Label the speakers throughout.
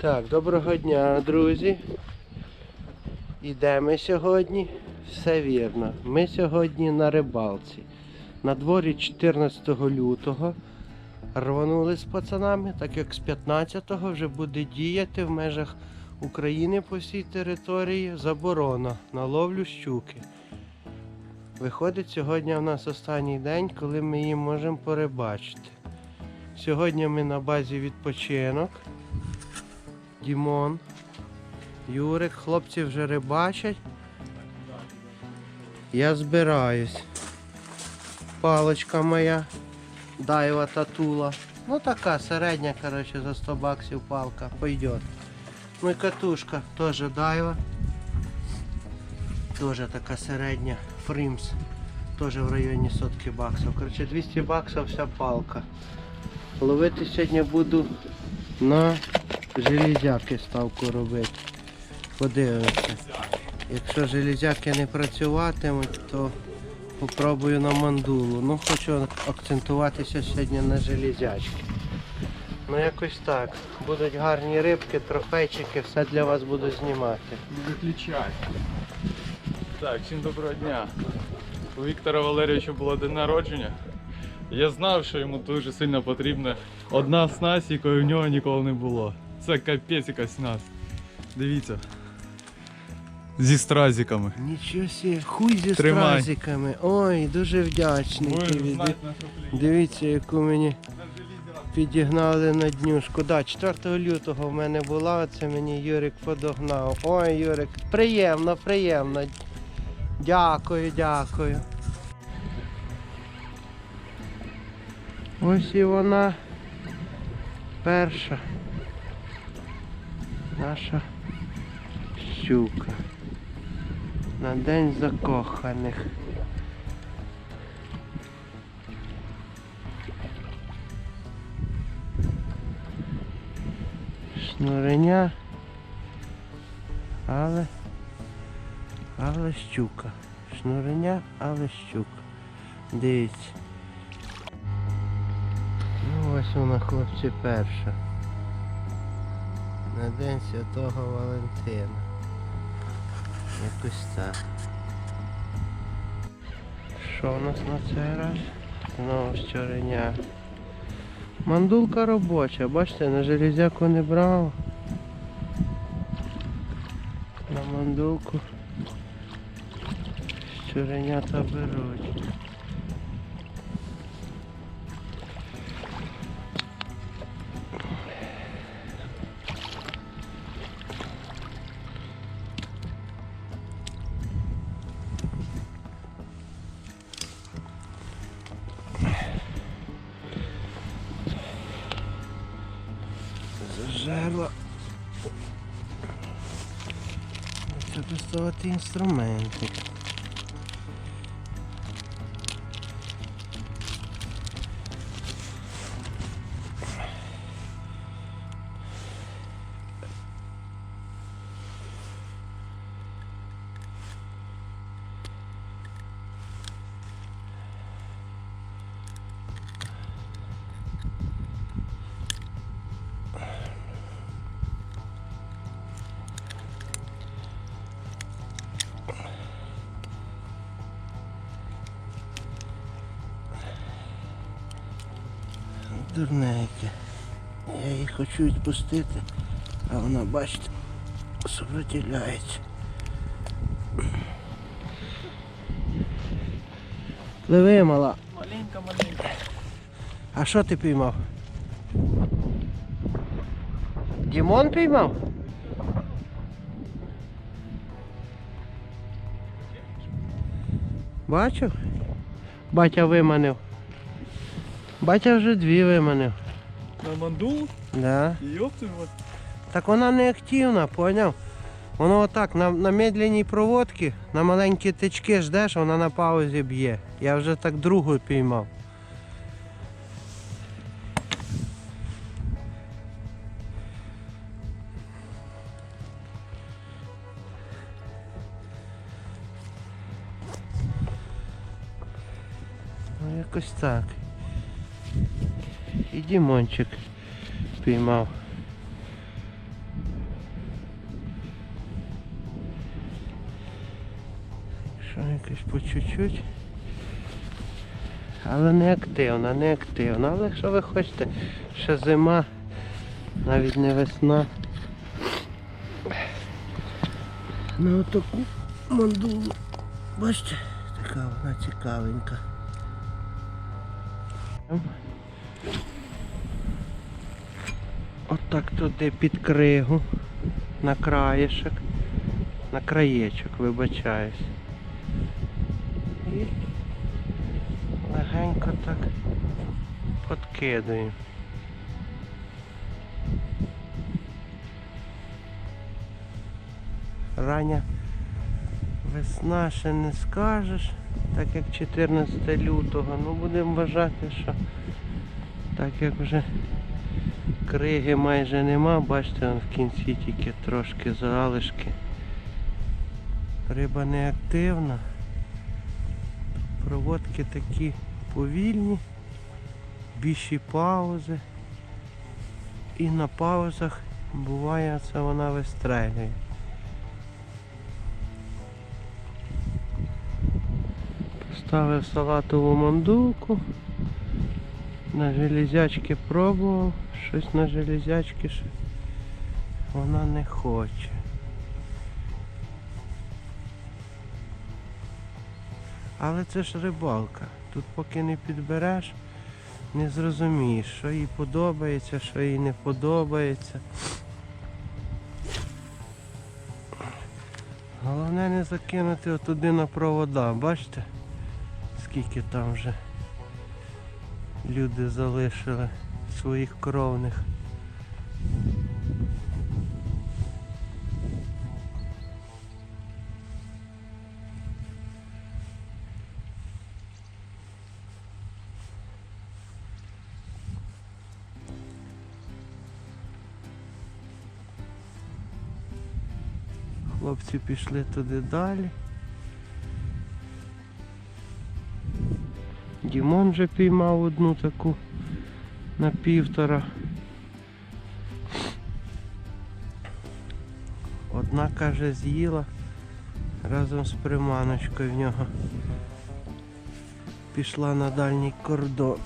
Speaker 1: Так, доброго дня, друзі. Ідемо сьогодні. Все вірно. Ми сьогодні на рибалці. На дворі 14 лютого рванули з пацанами, так як з 15-го вже буде діяти в межах України по всій території заборона на ловлю щуки. Виходить, сьогодні в нас останній день, коли ми її можемо порибачити. Сьогодні ми на базі відпочинок. Дімон, Юрик, хлопці вже рибачать. Я збираюсь. Палочка моя, дайва татула. Ну така середня, коротше, за 100 баксів палка. Пойдет. Ну і катушка теж дайва. Теж така середня. Фримс. Теж в районі сотки баксів. Коротше, 200 баксів вся палка. Ловити сьогодні буду на железяки ставку робити. Подивимося. Якщо железяки не працюватимуть, то попробую на мандулу. Ну хочу акцентуватися сьогодні на железячки. Ну якось так. Будуть гарні рибки, трофейчики, все для вас буду знімати.
Speaker 2: Виключай. Так, всім доброго дня. У Віктора Валерійовича було день народження. Я знав, що йому дуже сильно потрібна одна снасть, якої в нього ніколи не було. Це капець якась снасть. Дивіться. Зі стразиками.
Speaker 1: Нічого сі, хуй зі
Speaker 2: Тримай.
Speaker 1: стразиками. Ой, дуже вдячний.
Speaker 2: На.
Speaker 1: Дивіться, яку мені підігнали на днюшку. Да, 4 лютого в мене була, це мені Юрик подогнав. Ой, Юрик, приємно, приємно. Дякую, дякую. Ось і вона перша наша щука. На день закоханих. Шнуреня. Але. Але щука. Шнуреня, але щука. Дивіться. Ну ось вона, хлопці, перша. На День Святого Валентина. Якось так. Що у нас на цей раз? Знову щореня. Мандулка робоча, бачите, на железяку не брав. На мандулку щуренята беруть. conservati gli strumenti. Дурненьке. Я її хочу відпустити, а вона, бачите, сопротивляється. Пливи, мала.
Speaker 2: Маленька, маленька.
Speaker 1: А що ти піймав? Дімон піймав? Бачив? Батя виманив. Батя вже дві виманив.
Speaker 2: На мандулу?
Speaker 1: Да.
Speaker 2: Йопти вот.
Speaker 1: Так вона не активна, поняв? Воно отак на, на медленній проводці, на маленькі тички ждеш, вона на паузі б'є. Я вже так другу піймав. Ну якось так. І Дімончик піймав. Що якось по чуть-чуть. Але не активно, не активно. Але якщо ви хочете, ще зима, навіть не весна. На отаку мандулу. Бачите, така вона цікавенька. Отак туди під кригу, на краєшок, на краєчок, вибачаюсь. І легенько так подкидуємо. Рання весна ще не скажеш, так як 14 лютого. Ну будемо вважати, що так як вже криги майже нема, бачите, в кінці тільки трошки залишки. Риба не активна. Проводки такі повільні, більші паузи. І на паузах буває це вона вистрелює. Поставив салатову мандулку. На железячки пробував, щось на железячки вона не хоче. Але це ж рибалка. Тут поки не підбереш, не зрозумієш, що їй подобається, що їй не подобається. Головне не закинути отуди на провода, бачите? Скільки там вже люди залишили своїх кровних. Хлопці пішли туди далі. Дімон вже піймав одну таку на півтора. Одна каже з'їла разом з приманочкою в нього. Пішла на дальній кордон.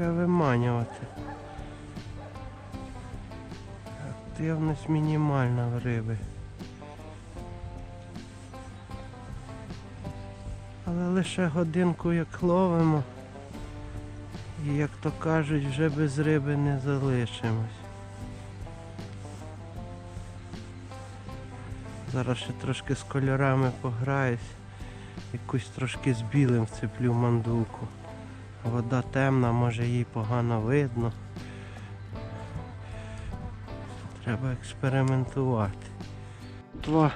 Speaker 1: Треба виманювати. Активність мінімальна в риби. Але лише годинку як ловимо. І як то кажуть, вже без риби не залишимось. Зараз ще трошки з кольорами пограюсь. Якусь трошки з білим вцеплю мандулку. Вода темна, може їй погано видно. Треба експериментувати. Два.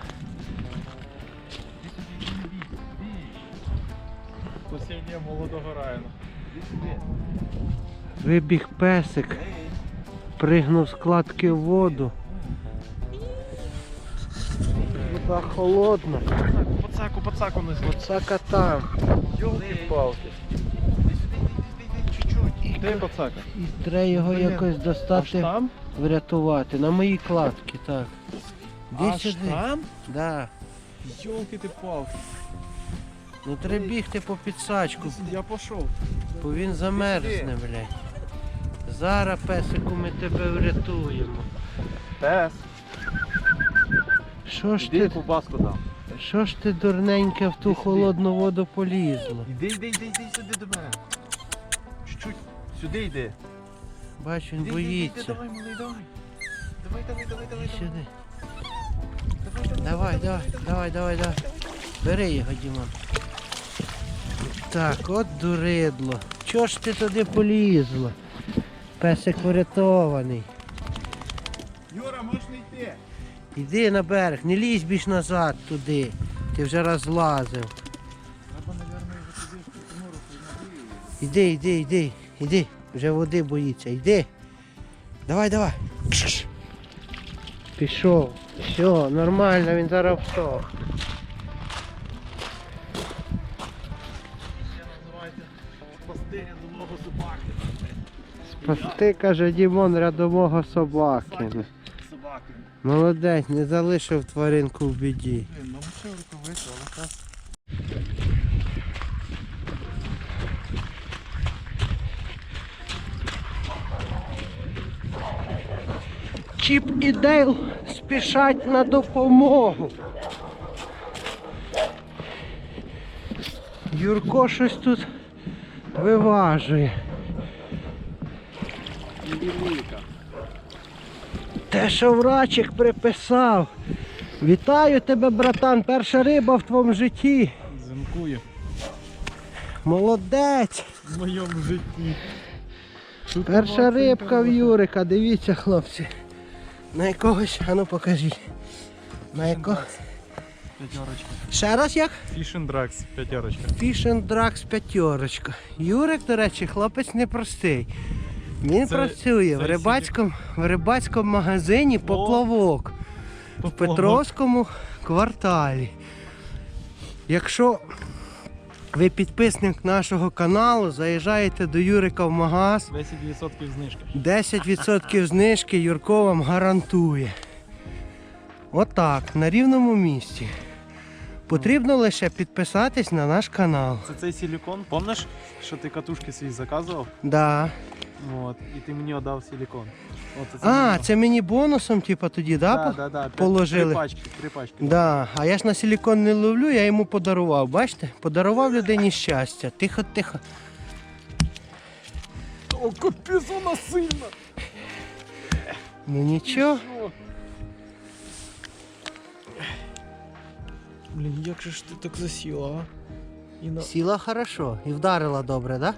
Speaker 2: Посіння молодого району.
Speaker 1: Вибіг песик, пригнув з кладки в воду. Вода холодна.
Speaker 2: Пацаку, пацаку не
Speaker 1: Оцака там.
Speaker 2: Йолки-палки. Де пацака?
Speaker 1: І треба його якось достати,
Speaker 2: там?
Speaker 1: врятувати. На моїй кладці, так. Іди
Speaker 2: Аж
Speaker 1: сюди.
Speaker 2: там?
Speaker 1: Да.
Speaker 2: Йолки ти палки.
Speaker 1: Ну треба бігти по підсачку,
Speaker 2: Я пішов.
Speaker 1: бо він замерзне, блядь. Зараз, песику, ми тебе врятуємо.
Speaker 2: Пес.
Speaker 1: Що ж
Speaker 2: Іди
Speaker 1: ти,
Speaker 2: ковбаску дам.
Speaker 1: що ж ти дурненьке в ту холодну воду полізла?
Speaker 3: Іди, йди, йди, йди сюди до мене. Чуть-чуть. Сюди йди.
Speaker 1: Бачу, він
Speaker 3: Іди, йди, йди,
Speaker 1: боїться.
Speaker 3: давай, малий, давай. Давай, давай, давай, давай.
Speaker 1: Іди сюди.
Speaker 3: Давай, давай,
Speaker 1: Давай, давай, давай, давай, давай. Бери його, Дімон. Так, от дуридло. Чого ж ти туди полізла? Песик врятований.
Speaker 3: Юра, можеш не йти.
Speaker 1: Іди на берег, не лізь більш назад туди. Ти вже розлазив.
Speaker 3: Треба, мабуть, його туди в.
Speaker 1: Іди, іди, іди, іди. Вже води боїться. Іди. Давай, давай. Пішов. Все, нормально, він зараз всох.
Speaker 3: Спасти рядового собаки.
Speaker 1: Спасти, каже Дімон, рядового собаки.
Speaker 3: Собаки.
Speaker 1: Молодець, не залишив тваринку в біді.
Speaker 3: Блін, ну ще рукавицю, але так.
Speaker 1: Чіп і Дейл спішать на допомогу. Юрко щось тут виважує. Те, що врачик приписав. Вітаю тебе, братан, перша риба в твоєму житті.
Speaker 2: Зимкує
Speaker 1: Молодець.
Speaker 2: в моєму житті.
Speaker 1: Перша рибка в Юрика, дивіться, хлопці. На якогось, а ну покажіть. На якого?
Speaker 3: П'ятерочка.
Speaker 1: Ще раз як?
Speaker 2: Fishing Drax, п'ятерочка.
Speaker 1: Fish and п'ятерочка. Юрик, до речі, хлопець непростий. Він
Speaker 2: Це-
Speaker 1: працює в рибацькому, в рибацькому магазині поплавок в Петровському кварталі. Якщо ви підписник нашого каналу, заїжджаєте до Юрика в магаз,
Speaker 2: 10% знижки.
Speaker 1: 10% знижки Юрко вам гарантує. Отак, на рівному місці. Потрібно лише підписатись на наш канал.
Speaker 3: Це цей силікон. Помниш, що ти катушки свої заказував?
Speaker 1: Да.
Speaker 3: От, і ти мені віддав силікон. Це
Speaker 1: А,
Speaker 3: мені.
Speaker 1: це мені бонусом, типа, тоді, да?
Speaker 3: да,
Speaker 1: по-
Speaker 3: да,
Speaker 1: положили?
Speaker 3: Три пачки, три пачки.
Speaker 1: Да. А я ж на силікон не ловлю, я йому подарував. Бачите? Подарував людині щастя. Тихо, тихо.
Speaker 3: О, капець, вона сильна!
Speaker 1: Ну нічого.
Speaker 3: Блін, як же ж ти так засіла, а? І на...
Speaker 1: Сіла хорошо і вдарила добре, да?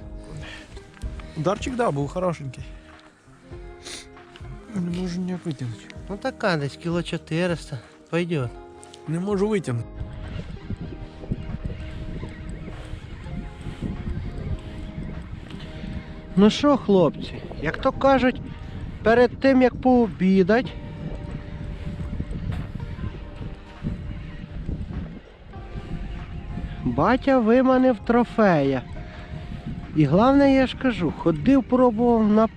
Speaker 3: Ударчик, да, був хорошенький. Не можу ніяк витягнути.
Speaker 1: Ну така десь кіло 400. Пойдет.
Speaker 3: Не можу витягнути.
Speaker 1: Ну що, хлопці, як то кажуть, перед тим як пообідать. Батя виманив трофея. І головне, я ж кажу, ходив, пробував на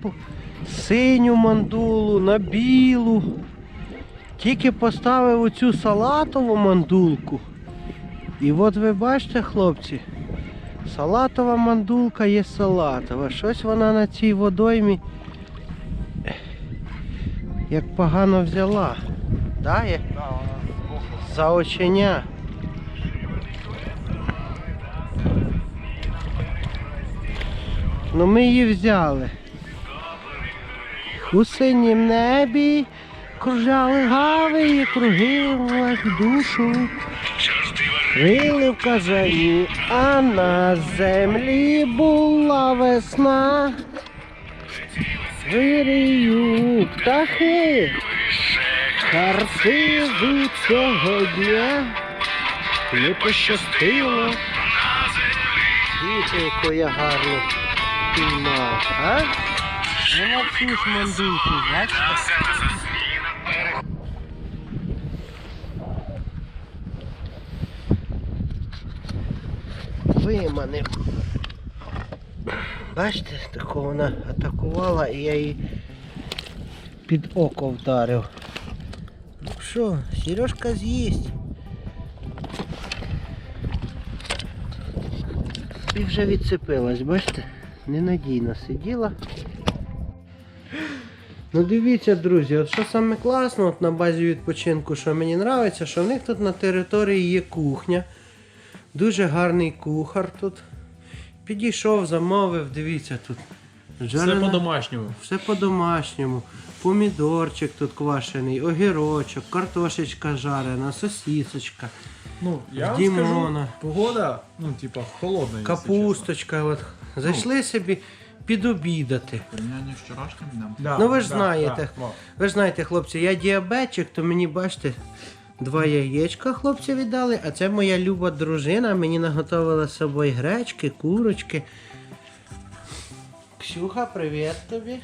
Speaker 1: синю мандулу, на білу. Тільки поставив оцю салатову мандулку. І от ви бачите, хлопці, Салатова мандулка є салатова. Щось вона на цій водоймі як погано взяла. Да, є? За оченя. Ну ми її взяли. У синім небі кружляли гави і круги душу. Рили в казані, а на землі була весна. Вирію птахи, Харсиву цього дня не пощастило. Діти, яку я гарно піймав, а? Ну на цю ж мандулку, бачите? Виманив. Бачите, тако вона атакувала і я її під око вдарив. Ну що, Сережка з'їсть. І вже відцепилась, бачите? Ненадійно сиділа. Ну дивіться, друзі, от що саме класно от на базі відпочинку, що мені подобається, що в них тут на території є кухня. Дуже гарний кухар тут. Підійшов, замовив, дивіться тут.
Speaker 2: Все по-домашньому.
Speaker 1: все по-домашньому. Помідорчик тут квашений, огірочок, картошечка жарена, сосісочка,
Speaker 2: Ну, я вам скажу, погода, ну, типа, холодна,
Speaker 1: капусточка. От. Зайшли собі підобідати.
Speaker 3: порівняння з вчорашнім днем.
Speaker 2: Да,
Speaker 1: Ну, ви ж
Speaker 2: да,
Speaker 1: знаєте.
Speaker 2: да.
Speaker 1: Ви ж знаєте, хлопці, я діабетчик, то мені бачите, два яєчка хлопці віддали, а це моя люба дружина, мені наготовила з собою гречки, курочки. Ксюха, привіт тобі.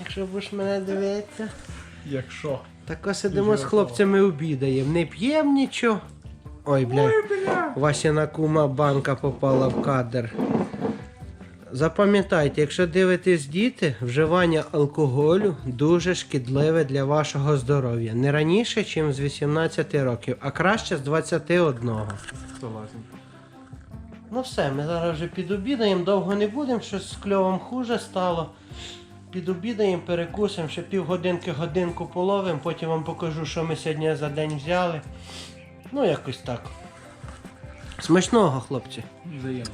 Speaker 1: Якщо будеш мене дивитися.
Speaker 2: Якщо.
Speaker 1: Так сидимо з хлопцями обідаємо. Не п'ємо нічого. Ой, бля. Васяна кума банка попала в кадр. Запам'ятайте, якщо дивитесь діти, вживання алкоголю дуже шкідливе для вашого здоров'я. Не раніше, ніж з 18 років, а краще з 21.
Speaker 2: Согласен.
Speaker 1: Ну все, ми зараз вже підобідаємо, довго не будемо, щось з кльовом хуже стало. Підобідаємо, перекусимо, ще півгодинки, годинку половимо, потім вам покажу, що ми сьогодні за день взяли. Ну, якось так. Смачного, хлопці.
Speaker 2: Взаємно.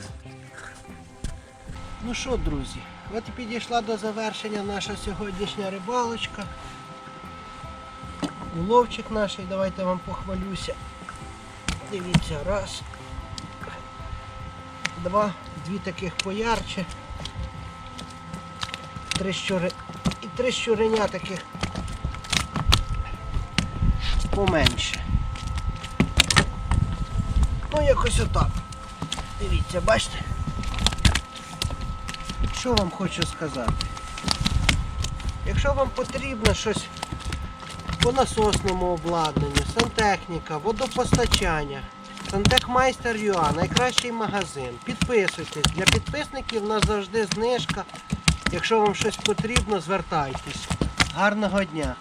Speaker 1: Ну що, друзі, от і підійшла до завершення наша сьогоднішня рибалочка. Уловчик наш, давайте вам похвалюся. Дивіться, раз. Два, дві таких поярче. Три щури... І три щуреня таких поменше. Ну якось отак. Дивіться, бачите? Що вам хочу сказати? Якщо вам потрібно щось по насосному обладнанню, сантехніка, водопостачання, Сантехмайстер ЮА, найкращий магазин. Підписуйтесь. Для підписників у нас завжди знижка. Якщо вам щось потрібно, звертайтесь. Гарного дня!